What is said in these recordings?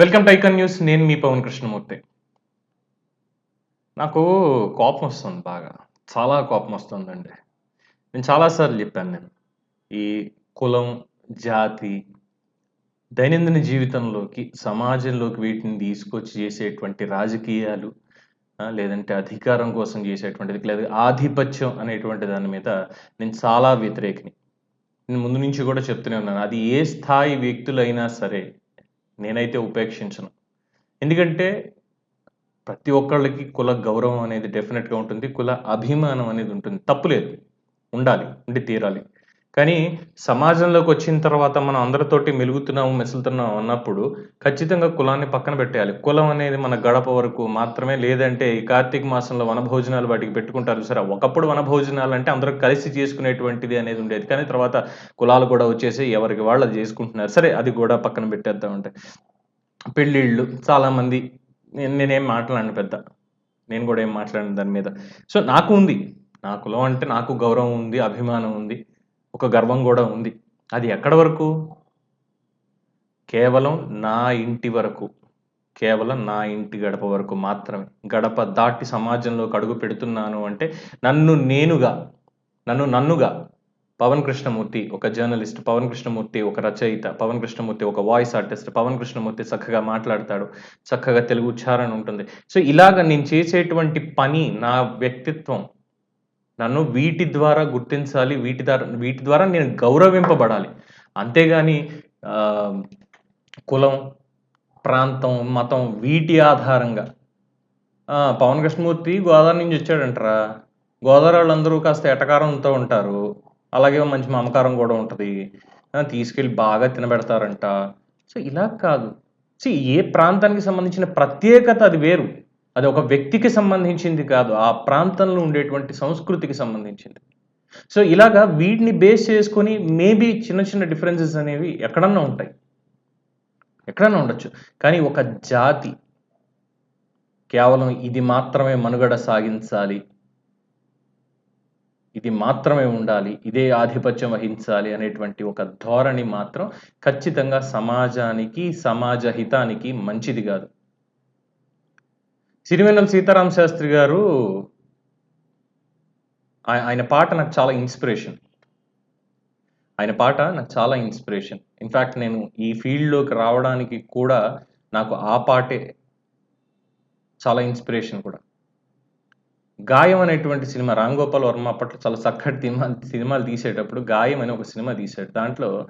Welcome to icon news. నేను మీ పవన్ కృష్ణమూర్తి. నాకు కోపం వస్తుంది బాగా. చాలా కోపం వస్తుందండి. నేను చాలాసార్లు చెప్పాను నేను. ఈ కులం జాతి దైనందిన జీవితంలోకి సమాజంలోకి వీటిని తీసుకొచ్చి చేసేటువంటి రాజకీయాలు లేదంటే అధికారం కోసం చేసేటువంటిది లేదా ఆధిపత్యం అనేటువంటి దాని మీద నేను చాలా వ్యతిరేకిని. నేను ముందు నుంచి కూడా చెప్తూనే ఉన్నాను. అది ఏ స్థాయి వ్యక్తులైనా సరే నేనైతే ఉపేక్షించను. ఎందుకంటే ప్రతి ఒక్కళ్ళకి కుల గౌరవం అనేది డెఫినెట్గా ఉంటుంది కుల అభిమానం అనేది ఉంటుంది. తప్పులేదు ఉండాలి. ఉండి తీరాలి. కానీ సమాజంలోకి వచ్చిన తర్వాత మనం అందరితోటి మెలుగుతున్నాము మెసులుతున్నాము అన్నప్పుడు ఖచ్చితంగా కులాన్ని పక్కన పెట్టేయాలి. కులం అనేది మన గడప వరకు మాత్రమే లేదంటే ఈ కార్తీక మాసంలో వనభోజనాలు వాటికి పెట్టుకుంటారు సరే ఒకప్పుడు వనభోజనాలు అంటే అందరూ కలిసి చేసుకునేటువంటిది అనేది ఉండేది. కానీ తర్వాత కులాలు కూడా వచ్చేసి ఎవరికి వాళ్ళు చేసుకుంటున్నారు. సరే అది కూడా పక్కన పెట్టేద్దామంటే పెళ్ళిళ్ళు చాలామంది నేనేం మాట్లాడను పెద్ద. నేను కూడా ఏం మాట్లాడను దాని మీద. సో నాకు ఉంది. నా కులం అంటే నాకు గౌరవం ఉంది అభిమానం ఉంది. ఒక గర్వం కూడా ఉంది. అది ఎక్కడ వరకు? కేవలం నా ఇంటి వరకు. కేవలం నా ఇంటి గడప వరకు మాత్రమే. గడప దాటి సమాజంలోకి అడుగు పెడుతున్నాను అంటే నన్ను నేనుగా నన్ను నన్నుగా పవన్ కృష్ణమూర్తి ఒక జర్నలిస్ట్ పవన్ కృష్ణమూర్తి ఒక రచయిత పవన్ కృష్ణమూర్తి ఒక వాయిస్ ఆర్టిస్ట్ పవన్ కృష్ణమూర్తి చక్కగా మాట్లాడతాడు. చక్కగా తెలుగు ఉచ్చారణ ఉంటుంది. సో ఇలాగ నేను చేసేటువంటి పని నా వ్యక్తిత్వం నన్ను వీటి ద్వారా గుర్తించాలి వీటి ద్వారా వీటి ద్వారా నేను గౌరవింపబడాలి. అంతేగాని కులం ప్రాంతం మతం వీటి ఆధారంగా. పవన్ కృష్ణమూర్తి గోదావరి నుంచి వచ్చాడంటరా. గోదావరి వాళ్ళందరూ కాస్త ఎటకారంతో ఉంటారు. అలాగే మంచి మమకారం కూడా ఉంటుంది. తీసుకెళ్ళి బాగా తినబెడతారంట. సో ఇలా కాదు. సో ఏ ప్రాంతానికి సంబంధించిన ప్రత్యేకత అది వేరు. అది ఒక వ్యక్తికి సంబంధించింది కాదు ఆ ప్రాంతంలో ఉండేటువంటి సంస్కృతికి సంబంధించింది. సో ఇలాగా వీటిని బేస్ చేసుకొని మేబీ చిన్న చిన్న డిఫరెన్సెస్ అనేవి ఎక్కడన్నా ఉంటాయి. ఎక్కడన్నా ఉండొచ్చు. కానీ ఒక జాతి కేవలం ఇది మాత్రమే మనుగడ సాగించాలి ఇది మాత్రమే ఉండాలి ఇదే ఆధిపత్యం వహించాలి అనేటువంటి ఒక ధోరణి మాత్రం ఖచ్చితంగా సమాజానికి సమాజ హితానికి మంచిది కాదు. సిరివెన్నెల సీతారాం శాస్త్రి గారు ఆయన పాట నాకు చాలా ఇన్స్పిరేషన్. ఆయన పాట నాకు చాలా ఇన్స్పిరేషన్. ఇన్ఫ్యాక్ట్ నేను ఈ ఫీల్డ్లోకి రావడానికి కూడా నాకు ఆ పాటే చాలా ఇన్స్పిరేషన్ కూడా. గాయం అనేటువంటి సినిమా రామ్ గోపాల్ వర్మ అప్పట్లో చాలా చక్కటి సినిమా సినిమాలు తీసేటప్పుడు గాయం అని ఒక సినిమా తీశాడు. దాంట్లో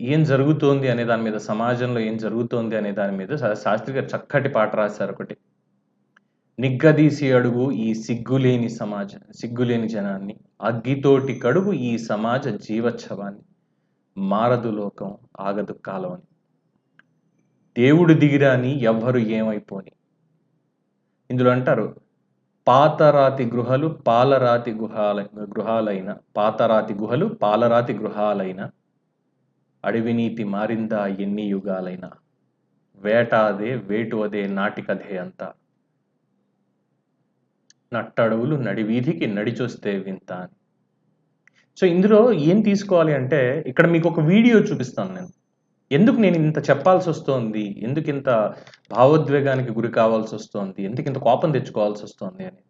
ఏం జరుగుతోంది అనే దాని మీద సమాజంలో ఏం జరుగుతోంది అనే దాని మీద శాస్త్రి గారు చక్కటి పాట రాశారు ఒకటి. నిగ్గదీసి అడుగు ఈ సిగ్గులేని సమాజ సిగ్గులేని జనాన్ని అగ్గితోటి కడుగు ఈ సమాజ జీవోత్సవాన్ని. మారదు లోకం ఆగదు కాలం అని. దేవుడు దిగిరాని ఎవ్వరు ఏమైపోని. ఇందులో అంటారు పాతరాతి గృహలు పాలరాతి గుహాల గృహాలైన పాతరాతి గుహలు పాలరాతి గృహాలైన అడవి నీతి మారిందా ఎన్ని యుగాలైనా. వేటాదే వేటు అదే నాటికధే అంతా. నట్టడవులు నడివీధికి నడిచొస్తే వింత అని. సో ఇందులో ఏం తీసుకోవాలి అంటే ఇక్కడ మీకు ఒక వీడియో చూపిస్తాను నేను. ఎందుకు నేను ఇంత చెప్పాల్సి వస్తోంది? ఎందుకు ఇంత భావోద్వేగానికి గురి కావాల్సి వస్తోంది? ఎందుకు ఇంత కోపం తెచ్చుకోవాల్సి వస్తోంది అని.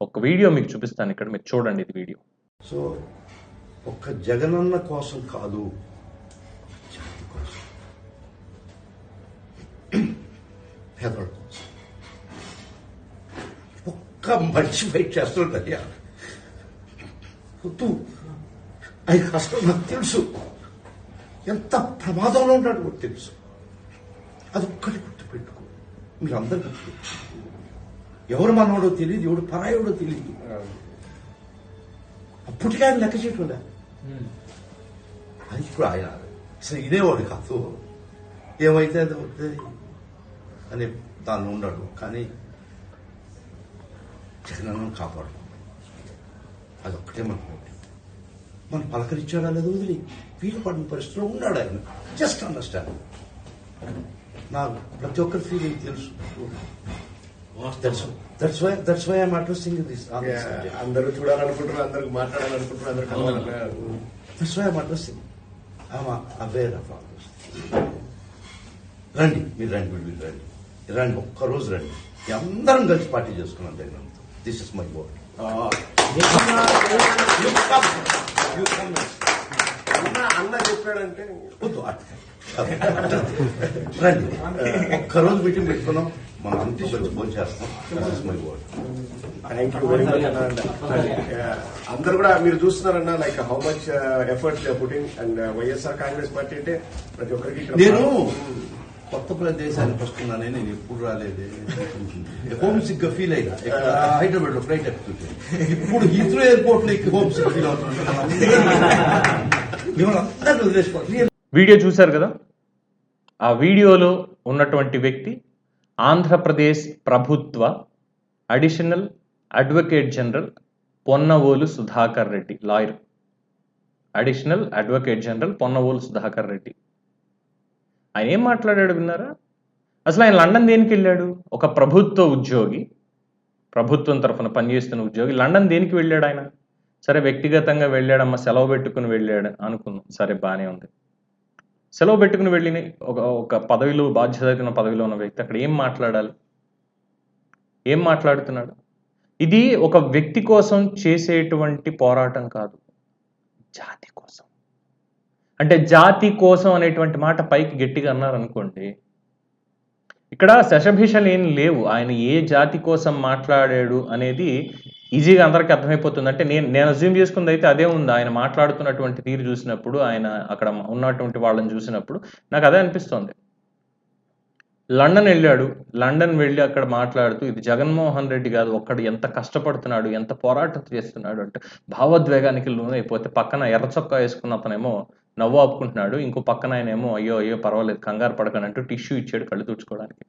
ఒక వీడియో మీకు చూపిస్తాను ఇక్కడ మీరు చూడండి ఇది వీడియో. సో ఒక్క జగనన్న కోసం కాదు పేదవాళ్ళ కోసం. ఒక్క మనిషి ఫైట్ చేస్తున్నాడు అయ్యా వద్దు. ఆయన కష్టం నాకు తెలుసు. ఎంత ప్రమాదంలో ఉన్నాడు నాకు తెలుసు. అది ఒక్కటి గుర్తుపెట్టుకో. మీరందరూ గుర్తుపెట్టుకో ఎవరు మనవాడో తెలియదు ఎవడు పరాయోడో తెలియదు. అప్పటికే ఆయన లెక్క చేయటం లే. అది ఇప్పుడు ఆయన అసలు ఇదేవాడు కాదు. ఏమైతే అది అని దాన్ని ఉండడు కానీ జగనన్నం కాపాడు. అదొక్కటే మనకు మన పలకరించాడా లేదో వదిలి? వీలు పడిన పరిస్థితిలో ఉన్నాడు ఆయన. జస్ట్ అండర్స్టాండ్ నాకు ప్రతి ఒక్కరి ఫీలింగ్ తెలుసు. That's why that's why I'm addressing this అందరూ all this. రండి. మీరు రండి మీరు మీరు రండి. రండి. ఒక్క రోజు రండి. అందరం కలిసి పార్టీ చేసుకున్నాం దగ్గర అన్న చెప్పాడంటే వద్దు అట్లా. రండి. ఒక్క రోజు మీటింగ్ పెట్టుకున్నాం. మనం అంతే వచ్చి ఫోన్ చేస్తాం. This is my board thank you very much అన్న అందరు కూడా మీరు చూస్తున్నారన్న like how much effort putting and YSR Congress party అంటే ప్రతి ఒక్కరికి నేను కొత్త ప్రదేశానికి వస్తున్నానే నేను ఎప్పుడు రాలేదే. హోమ్ సిక్గా ఫీల్ అయినా. ఇక్కడ హైదరాబాద్లో ఫ్లైట్ ఎక్కుతుంటే ఇప్పుడు హీత్రో ఎయిర్పోర్ట్లో హోమ్ సిక్ ఫీల్ అవుతున్నాను. వీడియో చూశారు కదా? ఆ వీడియోలో ఉన్నటువంటి వ్యక్తి ఆంధ్రప్రదేశ్ ప్రభుత్వ additional advocate general Ponnavolu Sudhakar Reddy lawyer. Additional advocate general Ponnavolu Sudhakar Reddy. ఆయన ఏం మాట్లాడాడు విన్నారా? అసలు ఆయన లండన్ దేనికి వెళ్ళాడు? ఒక ప్రభుత్వ ఉద్యోగి ప్రభుత్వం తరఫున పనిచేస్తున్న ఉద్యోగి లండన్ దేనికి వెళ్ళాడు ఆయన? సరే వ్యక్తిగతంగా వెళ్ళాడమ్మా సెలవు పెట్టుకుని వెళ్ళాడు అనుకుందాం. సరే బాగానే ఉంది. సెలవు పెట్టుకుని వెళ్ళిన ఒక ఒక పదవిలో బాధ్యత పదవిలో ఉన్న వ్యక్తి అక్కడ ఏం మాట్లాడాలి? ఏం మాట్లాడుతున్నాడు? ఇది ఒక వ్యక్తి కోసం చేసేటువంటి పోరాటం కాదు జాతి కోసం. అంటే జాతి కోసం అనేటువంటి మాట పైకి గట్టిగా అన్నారనుకోండి ఇక్కడ శశభిషలు ఏం లేవు. ఆయన ఏ జాతి కోసం మాట్లాడాడు అనేది ఈజీగా అందరికీ అర్థమైపోతుంది. అంటే నేను నేను అజ్యూమ్ చేసుకుంది అయితే అదే ఉంది. ఆయన మాట్లాడుతున్నటువంటి తీరు చూసినప్పుడు ఆయన అక్కడ ఉన్నటువంటి వాళ్ళని చూసినప్పుడు నాకు అదే అనిపిస్తుంది. లండన్ వెళ్ళాడు. లండన్ వెళ్ళి అక్కడ మాట్లాడుతూ ఇది జగన్మోహన్ రెడ్డి కాదు ఒక్కడు ఎంత కష్టపడుతున్నాడు ఎంత పోరాటం చేస్తున్నాడు అంటే భావోద్వేగానికి లోనైపోతే పక్కన ఎర్ర చొక్కా వేసుకున్న అతనేమో నవ్వు ఆపుకుంటున్నాడు. ఇంకో పక్కన ఆయన ఏమో అయ్యో అయ్యో పర్వాలేదు కంగారు పడకండి అంటూ టిష్యూ ఇచ్చాడు కళ్ళు తుడుచుకోవడానికి.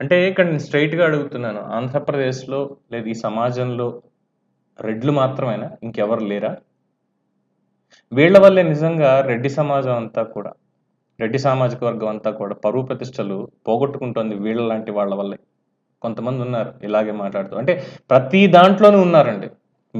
అంటే ఇక్కడ నేను స్ట్రైట్గా అడుగుతున్నాను. ఆంధ్రప్రదేశ్లో లేదా ఈ సమాజంలో రెడ్లు మాత్రమేనా? ఇంకెవరు లేరా? వీళ్ళ వల్లే నిజంగా రెడ్డి సమాజం అంతా కూడా రెడ్డి సామాజిక వర్గం అంతా కూడా పరువు ప్రతిష్టలు పోగొట్టుకుంటోంది వీళ్ళ లాంటి వాళ్ళ వల్లే. కొంతమంది ఉన్నారు ఇలాగే మాట్లాడుతూ. అంటే ప్రతి దాంట్లోనూ ఉన్నారండి.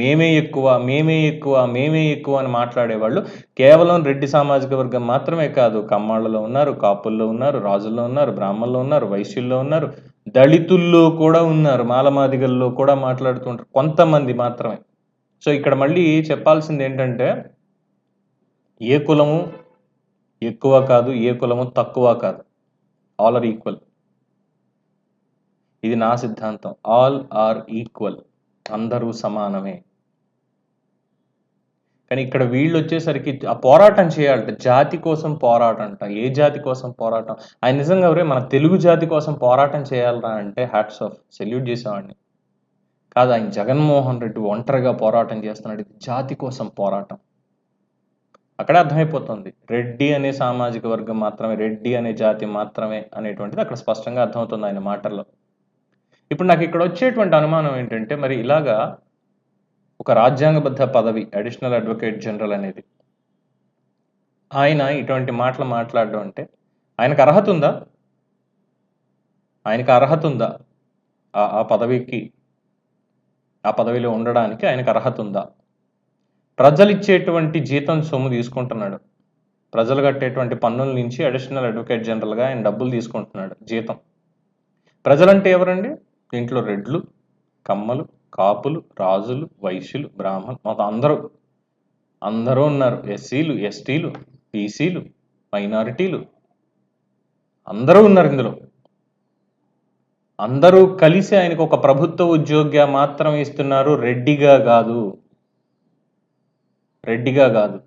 మేమే ఎక్కువ మేమే ఎక్కువ మేమే ఎక్కువ అని మాట్లాడేవాళ్ళు కేవలం రెడ్డి సామాజిక వర్గం మాత్రమే కాదు. కమ్మాళ్ళలో ఉన్నారు కాపుల్లో ఉన్నారు రాజుల్లో ఉన్నారు బ్రాహ్మణుల్లో ఉన్నారు వైశ్యుల్లో ఉన్నారు దళితుల్లో కూడా ఉన్నారు మాలమాదిగల్లో కూడా మాట్లాడుతుంటారు కొంతమంది మాత్రమే. సో ఇక్కడ మళ్ళీ చెప్పాల్సింది ఏంటంటే ఏ కులము ఎక్కువ కాదు ఏ కులము తక్కువ కాదు. ఆల్ ఆర్ ఈక్వల్ ఇది నా సిద్ధాంతం. ఆల్ ఆర్ ఈక్వల్ అందరూ సమానమే. కానీ ఇక్కడ వీళ్ళు వచ్చేసరికి ఆ పోరాటం చేయాలంట. జాతి కోసం పోరాటం అంట. ఏ జాతి కోసం పోరాటం? ఆయన నిజంగా ఎవరే? మన తెలుగు జాతి కోసం పోరాటం చేయాలరా అంటే హ్యాట్స్ ఆఫ్. సెల్యూట్ చేసేవాడిని. కాదు ఆయన జగన్మోహన్ రెడ్డి ఒంటరిగా పోరాటం చేస్తున్నాడు. ఇది జాతి కోసం పోరాటం. అక్కడే అర్థమైపోతుంది. రెడ్డి అనే సామాజిక వర్గం మాత్రమే రెడ్డి అనే జాతి మాత్రమే అనేటువంటిది అక్కడ స్పష్టంగా అర్థమవుతుంది ఆయన మాటల్లో. ఇప్పుడు నాకు ఇక్కడ వచ్చేటువంటి అనుమానం ఏంటంటే మరి ఇలాగా ఒక రాజ్యాంగబద్ధ పదవి అడిషనల్ అడ్వకేట్ జనరల్ అనేది. ఆయన ఇటువంటి మాటలు మాట్లాడడం అంటే ఆయనకు అర్హత ఉందా? ఆయనకు అర్హత ఉందా? ఆ- ఆ పదవికి ఆ పదవిలో ఉండడానికి ఆయనకు అర్హత ఉందా? ప్రజలు ఇచ్చేటువంటి జీతం సొమ్ము తీసుకుంటున్నాడు. ప్రజలు కట్టేటువంటి పన్నుల నుంచి అడిషనల్ అడ్వకేట్ జనరల్గా ఆయన డబ్బులు తీసుకుంటున్నాడు జీతం. ప్రజలంటే ఎవరండి? దీంట్లో రెడ్లు కమ్మలు కాపులు రాజులు వైశ్యులు బ్రాహ్మణులు మొత్తం అందరూ. అందరూ ఉన్నారు. ఎస్సీలు ఎస్టీలు బీసీలు మైనారిటీలు. అందరూ ఉన్నారు ఇందులో. అందరూ కలిసి ఆయనకు ఒక ప్రభుత్వ ఉద్యోగిగా మాత్రం ఇస్తున్నారు. రెడ్డిగా కాదు. రెడ్డిగా కాదు.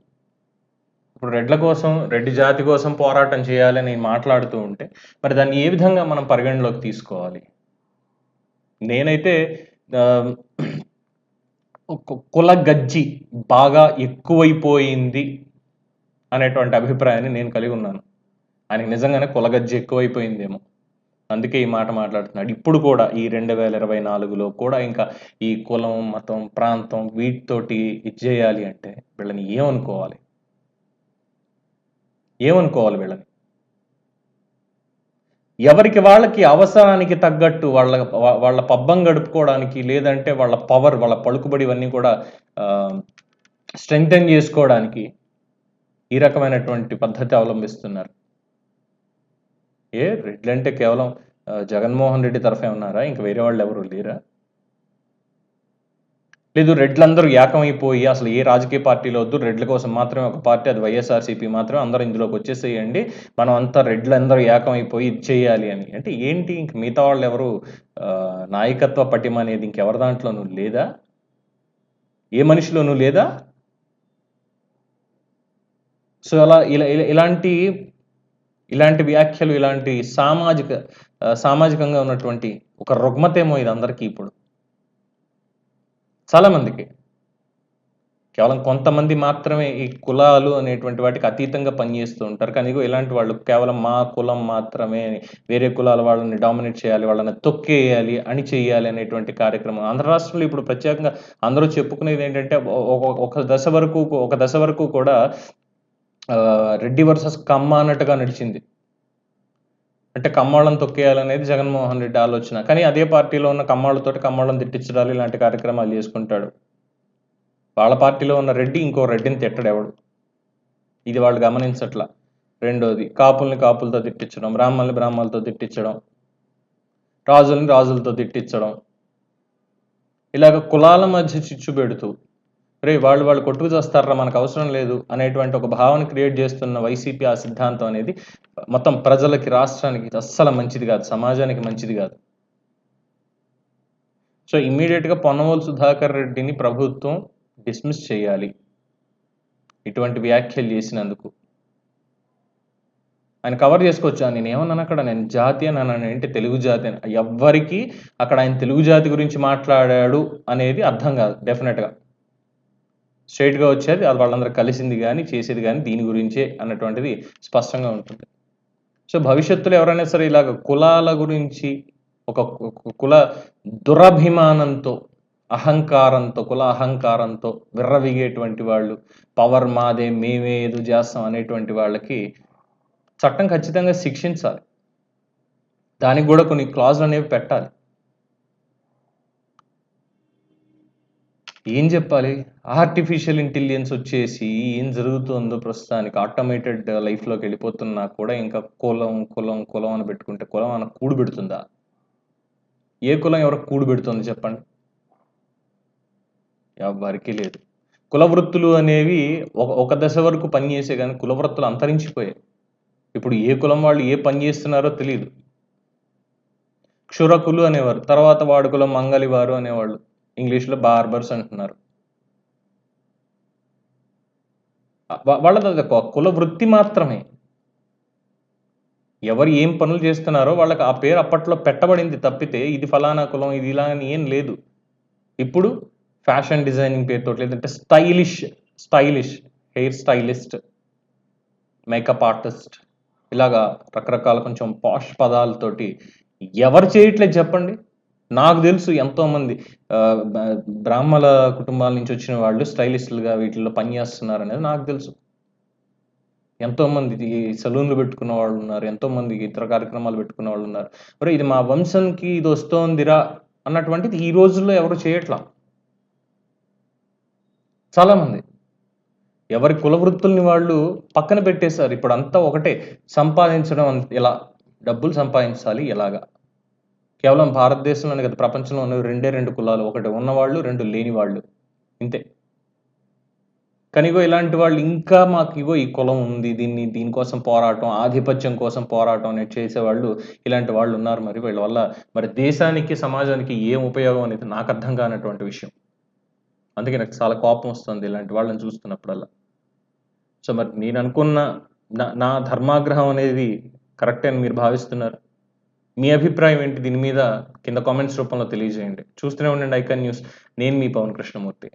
ఇప్పుడు రెడ్ల కోసం రెడ్డి జాతి కోసం పోరాటం చేయాలని మాట్లాడుతూ ఉంటే మరి దాన్ని ఏ విధంగా మనం పరిగణలోకి తీసుకోవాలి? నేనైతే కుల గజ్జి బాగా ఎక్కువైపోయింది అనేటువంటి అభిప్రాయాన్ని నేను కలిగి ఉన్నాను. ఆయనకి నిజంగానే కులగజ్జి ఎక్కువైపోయిందేమో. అందుకే ఈ మాట మాట్లాడుతున్నాడు. ఇప్పుడు కూడా ఈ రెండు వేల ఇరవై నాలుగులో కూడా ఇంకా ఈ కులం మతం ప్రాంతం వీటితోటి ఇది చేయాలి అంటే వీళ్ళని ఏమనుకోవాలి? ఏమనుకోవాలి వీళ్ళని? ఎవరికి వాళ్ళకి అవసరానికి తగ్గట్టు వాళ్ళ వాళ్ళ పబ్బం గడుపుకోవడానికి లేదంటే వాళ్ళ పవర్ వాళ్ళ పలుకుబడి ఇవన్నీ కూడా స్ట్రెంగ్తన్ చేసుకోవడానికి ఈ రకమైనటువంటి పద్ధతి అవలంబిస్తున్నారు. ఏ రెడ్లు అంటే కేవలం జగన్మోహన్ రెడ్డి తరఫే ఉన్నారా? ఇంకా వేరే వాళ్ళు ఎవరు లేరా? లేదు రెడ్లందరూ ఏకమైపోయి అసలు ఏ రాజకీయ పార్టీలో వద్దు రెడ్ల కోసం మాత్రమే ఒక పార్టీ అది వైఎస్ఆర్సీపీ మాత్రమే అందరూ ఇందులోకి వచ్చేసేయండి మనం అంతా రెడ్లందరూ ఏకమైపోయి ఇది చేయాలి అని. అంటే ఏంటి ఇంక మిగతా వాళ్ళు ఎవరు నాయకత్వ పటిమ అనేది ఇంకెవరి దాంట్లోనూ లేదా? ఏ మనిషిలోనూ లేదా? సో అలా ఇలా ఇలా- ఇలాంటి ఇలాంటి వ్యాఖ్యలు ఇలాంటి సామాజిక సామాజికంగా ఉన్నటువంటి ఒక రుగ్మతేమో ఇది అందరికీ ఇప్పుడు. చాలామందికి. కేవలం కొంతమంది మాత్రమే ఈ కులాలు అనేటువంటి వాటికి అతీతంగా పనిచేస్తూ ఉంటారు. కానీ ఇగో ఇలాంటి వాళ్ళు కేవలం మా కులం మాత్రమే వేరే కులాల వాళ్ళని డామినేట్ చేయాలి వాళ్ళని తొక్కేయాలి అని చేయాలి అనేటువంటి కార్యక్రమం. ఆంధ్ర రాష్ట్రంలో ఇప్పుడు ప్రత్యేకంగా అందరూ చెప్పుకునేది ఏంటంటే ఒక దశ వరకు ఒక దశ వరకు కూడా రెడ్డి వర్సెస్ కమ్మ అన్నట్టుగా నడిచింది. అంటే కమ్మాళ్ళని తొక్కేయాలనేది జగన్మోహన్ రెడ్డి ఆలోచన. కానీ అదే పార్టీలో ఉన్న కమ్మాళ్ళతోటి కమ్మాళ్ళని తిట్టించడాలు ఇలాంటి కార్యక్రమాలు చేసుకుంటాడు. వాళ్ళ పార్టీలో ఉన్న రెడ్డి ఇంకో రెడ్డిని తిట్టడు ఎవడు? ఇది వాళ్ళు గమనించట్ల. రెండోది కాపుల్ని కాపులతో తిట్టించడం బ్రాహ్మణుల్ని బ్రాహ్మణులతో తిట్టించడం రాజుల్ని రాజులతో తిట్టించడం. ఇలాగ కులాల మధ్య చిచ్చు పెడుతూ రే వాళ్ళు వాళ్ళు కొట్టుకు చేస్తారా మనకు అవసరం లేదు అనేటువంటి ఒక భావన క్రియేట్ చేస్తున్న వైసీపీ ఆ సిద్ధాంతం అనేది మొత్తం ప్రజలకి రాష్ట్రానికి అస్సలు మంచిది కాదు సమాజానికి మంచిది కాదు. సో ఇమ్మీడియట్గా పొన్నవోలు సుధాకర్ రెడ్డిని ప్రభుత్వం డిస్మిస్ చేయాలి. ఇటువంటి వ్యాఖ్యలు చేసినందుకు. ఆయన కవర్ చేసుకోవచ్చు. నేను ఏమన్నాను అక్కడ? నేను జాతి అని అన్నాను. ఏంటి? తెలుగు జాతి అని. ఎవ్వరికి అక్కడ ఆయన తెలుగు జాతి గురించి మాట్లాడాడు అనేది అర్థం కాదు డెఫినెట్గా స్ట్రైట్గా వచ్చేది అది వాళ్ళందరూ కలిసింది కానీ చేసేది కానీ దీని గురించే అన్నటువంటిది స్పష్టంగా ఉంటుంది. సో భవిష్యత్తులో ఎవరైనా సరే ఇలాగ కులాల గురించి ఒక కుల దురభిమానంతో అహంకారంతో కుల అహంకారంతో విర్రవిగేటువంటి వాళ్ళు పవర్ మాదే మేమే ఏదో చేస్తాం అనేటువంటి వాళ్ళకి చట్టం ఖచ్చితంగా శిక్షించాలి. దానికి కూడా కొన్ని క్లాజులు అనేవి పెట్టాలి. ఏం చెప్పాలి? ఆర్టిఫిషియల్ ఇంటెలిజెన్స్ వచ్చేసి ఏం జరుగుతుందో ప్రస్తుతానికి ఆటోమేటెడ్ లైఫ్లోకి వెళ్ళిపోతున్నా కూడా ఇంకా కులం కులం కులం అని పెట్టుకుంటే కులం అని కూడు పెడుతుందా? ఏ కులం ఎవరికి కూడు పెడుతుంది చెప్పండి? ఎవరికి లేదు. కుల వృత్తులు అనేవి ఒక ఒక దశ వరకు పనిచేసే కానీ కుల వృత్తులు అంతరించిపోయాయి. ఇప్పుడు ఏ కులం వాళ్ళు ఏ పని చేస్తున్నారో తెలియదు క్షురకులు అనేవారు. తర్వాత వాడుకలో మంగలివారు అనేవాళ్ళు. ఇంగ్లీష్లో బార్బర్స్ అంటున్నారు. వాళ్ళది అది ఒక కుల వృత్తి మాత్రమే. ఎవరు ఏం పనులు చేస్తున్నారో వాళ్ళకి ఆ పేరు అప్పట్లో పెట్టబడింది తప్పితే ఇది ఫలానా కులం ఇది ఇలా అని ఏం లేదు. ఇప్పుడు ఫ్యాషన్ డిజైనింగ్ పేరుతో లేదంటే stylish stylish hair stylist makeup artist ఇలాగా రకరకాల కొంచెం పాష్ పదాలతోటి ఎవరు చేయట్లేదు చెప్పండి. నాకు తెలుసు ఎంతోమంది బ్రాహ్మణ కుటుంబాల నుంచి వచ్చిన వాళ్ళు స్టైలిస్టులుగా వీటిల్లో పనిచేస్తున్నారు అనేది నాకు తెలుసు. ఎంతోమంది ఈ సలూన్లు పెట్టుకున్న వాళ్ళు ఉన్నారు ఎంతోమంది ఇతర కార్యక్రమాలు పెట్టుకున్న వాళ్ళు ఉన్నారు. మరి ఇది మా వంశంకి ఇది వస్తోందిరా అన్నటువంటిది ఈ రోజుల్లో ఎవరు చేయట్లా? చాలామంది. ఎవరి కుల వృత్తుల్ని వాళ్ళు పక్కన పెట్టేశారు. ఇప్పుడు అంతా ఒకటే సంపాదించడం ఎలా ఇలా డబ్బులు సంపాదించాలి ఎలాగా కేవలం భారతదేశంలోనే కదా ప్రపంచంలో ఉన్న రెండే రెండు కులాలు. ఒకటి ఉన్నవాళ్ళు రెండు లేని వాళ్ళు ఇంతే కనిగో ఇలాంటి వాళ్ళు ఇంకా మాకు ఇగో ఈ కులం ఉంది దీన్ని దీనికోసం పోరాటం ఆధిపత్యం కోసం పోరాటం అనేది చేసేవాళ్ళు ఇలాంటి వాళ్ళు ఉన్నారు. మరి వీళ్ళ వల్ల మరి దేశానికి సమాజానికి ఏం ఉపయోగం అనేది నాకు అర్థం కానటువంటి విషయం. అందుకే నాకు చాలా కోపం వస్తుంది ఇలాంటి వాళ్ళని చూస్తున్నప్పుడల్లా. సో మరి నేను అనుకున్న నా నా ధర్మాగ్రహం అనేది కరెక్ట్ అని మీరు భావిస్తున్నారు? మీ అభిప్రాయం ఏంటి? దీని మీద కింద కామెంట్స్ రూపంలో తెలియజేయండి. చూస్తూనే ఉండండి ఐకాన్ న్యూస్. నేను మీ పవన్ కృష్ణమూర్తి.